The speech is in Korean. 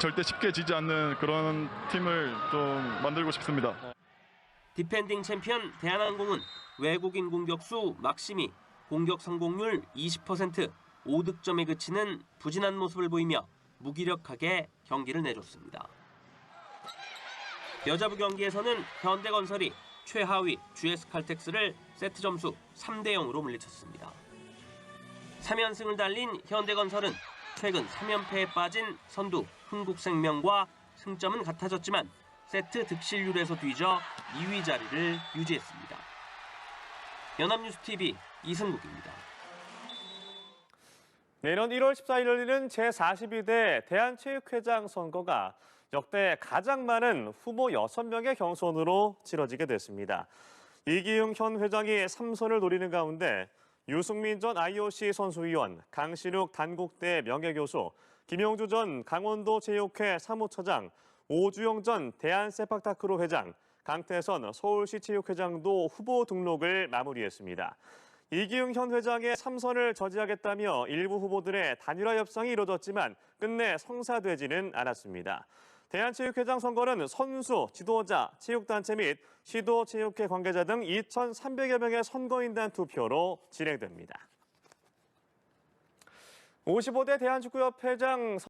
절대 쉽게 지지 않는 그런 팀을 좀 만들고 싶습니다. 디펜딩 챔피언 대한항공은 외국인 공격수 막심이 공격 성공률 20%, 5득점에 그치는 부진한 모습을 보이며 무기력하게 경기를 내줬습니다. 여자부 경기에서는 현대건설이 최하위 GS칼텍스를 세트 점수 3대 0으로 물리쳤습니다. 3연승을 달린 현대건설은 최근 3연패에 빠진 선두 흥국생명과 승점은 같아졌지만 세트 득실률에서 뒤져 2위 자리를 유지했습니다. 연합뉴스TV 이승국입니다. 내년 1월 14일 열리는 제42대 대한체육회장 선거가 역대 가장 많은 후보 6명의 경선으로 치러지게 됐습니다. 이기흥 현 회장이 3선을 노리는 가운데 유승민 전 IOC 선수위원, 강신욱 단국대 명예교수, 김용주 전 강원도 체육회 사무처장, 오주영 전 대한세팍타크로 회장, 강태선 서울시 체육회장도 후보 등록을 마무리했습니다. 이기흥 현 회장의 3선을 저지하겠다며 일부 후보들의 단일화 협상이 이뤄졌지만 끝내 성사되지는 않았습니다. 대한체육회장 선거는 선수, 지도자, 체육단체 및 시도체육회 관계자 등 2,300여 명의 선거인단 투표로 진행됩니다. 55대 대한축구협회장